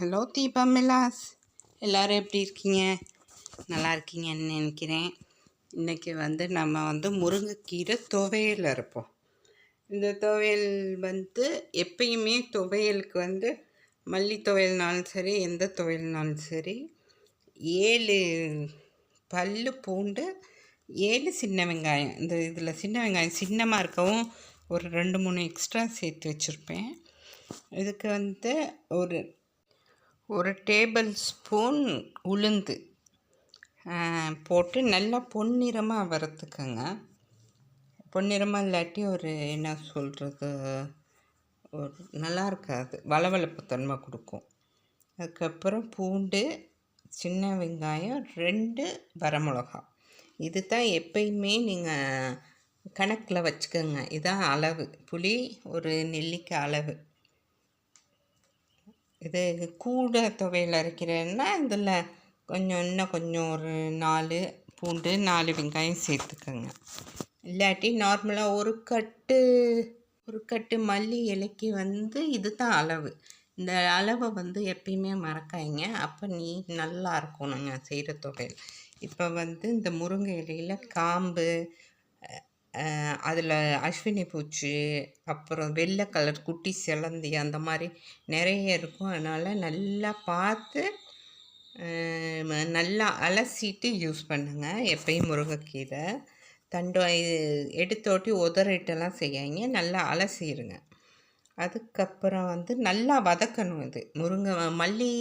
Hello Deepa மிலாஸ் எல்லோரும் எப்படி இருக்கீங்க? நல்லா இருக்கீங்கன்னு நினைக்கிறேன். இன்றைக்கி வந்து நம்ம வந்து முருங்கைக்கீரை துவையல் இருப்போம் இந்த துவையல் வந்து எப்பயுமே துவையலுக்கு வந்து மல்லி துவையல்னாலும் சரி எந்த துவையல்னாலும் சரி ஏழு பல் பூண்டு ஏழு சின்ன வெங்காயம். இந்த இதில் சின்ன வெங்காயம் சின்னமாக இருக்கவும் ஒரு ரெண்டு மூணு எக்ஸ்ட்ரா சேர்த்து வச்சுருப்பேன். இதுக்கு வந்து ஒரு ஒரு டேபிள் ஸ்பூன் உளுந்து போட்டு நல்லா பொன்னிறமாக வறுத்துக்கோங்க. பொன்னிறமாக இல்லாட்டி ஒரு என்ன சொல்கிறது ஒரு நல்லா இருக்காது வளவளப்பு தன்மை கொடுக்கும். அதுக்கப்புறம் பூண்டு சின்ன வெங்காயம் ரெண்டு வரமிளகா. இது தான் எப்பயுமே நீங்கள் கணக்கில் வச்சுக்கோங்க. இதுதான் அளவு. புளி ஒரு நெல்லிக்காய் அளவு. இது கூட துவையில் அரைக்கிறேன்னா இதில் கொஞ்சம் இன்னும் கொஞ்சம் ஒரு நாலு பூண்டு நாலு வெங்காயம் சேர்த்துக்கோங்க. இல்லாட்டி நார்மலாக ஒரு கட்டு ஒரு கட்டு மல்லி இலைக்கு வந்து இது தான் அளவு. இந்த அளவை வந்து எப்பயுமே மறக்காய்ங்க அப்போ நீ நல்லா இருக்கும் நாங்கள் செய்கிற துவையல். இப்போ வந்து இந்த முருங்கை இலையில் காம்பு அதில் அஸ்வினி பூச்சி அப்புறம் வெள்ளை கலர் குட்டி சிலந்தி அந்த மாதிரி நிறைய இருக்கும். அதனால் நல்லா பார்த்து நல்லா அலசிட்டு யூஸ் பண்ணுங்கள் எப்பயும் முருங்கைக்கீரை. தண்டு எடுத்தோட்டி உதறிட்டெல்லாம் செய்யாங்க நல்லா அலசிடுங்க அதுக்கப்புறம் வந்து நல்லா வதக்கணும் இது. முருங்கை மல்லி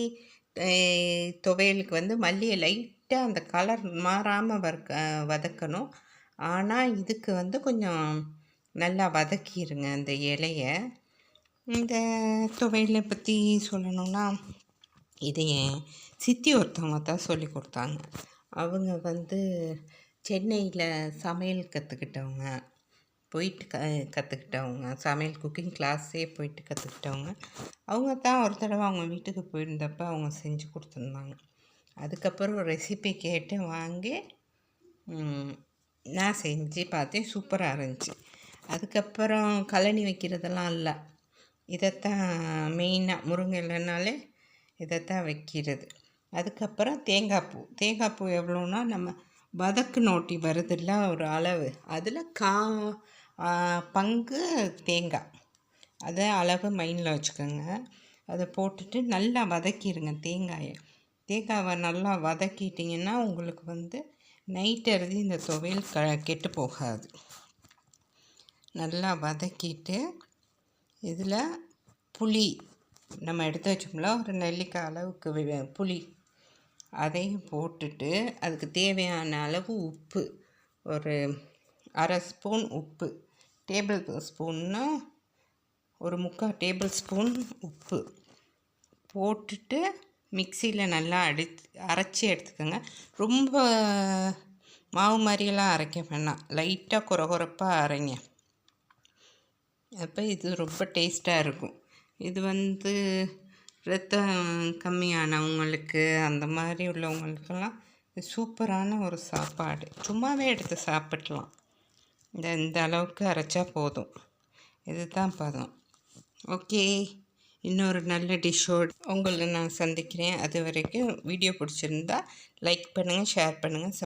துவையலுக்கு வந்து மல்லியை லைட்டாக அந்த கலர் மாறாமல் வறுக்க வதக்கணும். ஆனால் இதுக்கு வந்து கொஞ்சம் நல்லா வதக்கிடுங்க அந்த இலையை. இந்த துவையலை பற்றி சொல்லணுன்னா இது என் சித்தி ஒருத்தவங்க தான் சொல்லி கொடுத்தாங்க. அவங்க வந்து சென்னையில் சமையல் கற்றுக்கிட்டவங்க போயிட்டு க கற்றுக்கிட்டவங்க சமையல் குக்கிங் கிளாஸே போயிட்டு கற்றுக்கிட்டவங்க அவங்க தான் ஒரு தடவை அவங்க வீட்டுக்கு போயிருந்தப்போ அவங்க செஞ்சு கொடுத்துருந்தாங்க. அதுக்கப்புறம் ரெசிபி கேட்டு வாங்கி நான் செஞ்சு பார்த்தேன் சூப்பராக இருந்துச்சு. அதுக்கப்புறம் கழனி வைக்கிறதெல்லாம் இல்லை. இதைத்தான் மெயினாக முருங்கை இல்லைனாலே இதைத்தான் வைக்கிறது. அதுக்கப்புறம் தேங்காய் பூ. தேங்காய் பூ எவ்வளோன்னா நம்ம வதக்கு நோட்டி வருதில்ல ஒரு அளவு. அதில் கா பங்கு தேங்காய். அதை அளவு மைண்டில் வச்சுக்கோங்க. அதை போட்டுட்டு நல்லா வதக்கிடுங்க தேங்காயை. தேங்காவை நல்லா வதக்கிட்டிங்கன்னா உங்களுக்கு வந்து நைட் அறுதி இந்த துவையல் க கெட்டு போகாது. நல்லா வதக்கிட்டு இதில் புளி நம்ம எடுத்து வச்சோம்ல ஒரு நெல்லிக்காய் அளவுக்கு புளி அதையும் போட்டுட்டு அதுக்கு தேவையான அளவு உப்பு ஒரு அரை ஸ்பூன் உப்பு டேபிள் ஸ்பூன்னா ஒரு முக்கால் டேபிள் ஸ்பூன் உப்பு போட்டுட்டு மிக்சியில் நல்லா அடி அரைச்சி எடுத்துக்கோங்க. ரொம்ப மாவு மாதிரியெல்லாம் அரைக்க வேணாம். லைட்டாக குறை குறைப்பாக அரைங்க. அப்போ இது ரொம்ப டேஸ்ட்டாக இருக்கும். இது வந்து ரத்தம் கம்மியானவங்களுக்கு அந்த மாதிரி உள்ளவங்களுக்கெல்லாம் சூப்பரான ஒரு சாப்பாடு. சும்மாவே எடுத்து சாப்பிடலாம் இந்த இந்த அளவுக்கு அரைச்சா போதும். இதுதான் பதம். ஓகே. இன்னொரு நல்ல டிஷ்ஷோடு உங்களை நான் சந்திக்கிறேன். அது வரைக்கும் வீடியோ பிடிச்சிருந்தா லைக் பண்ணுங்கள் ஷேர் பண்ணுங்கள்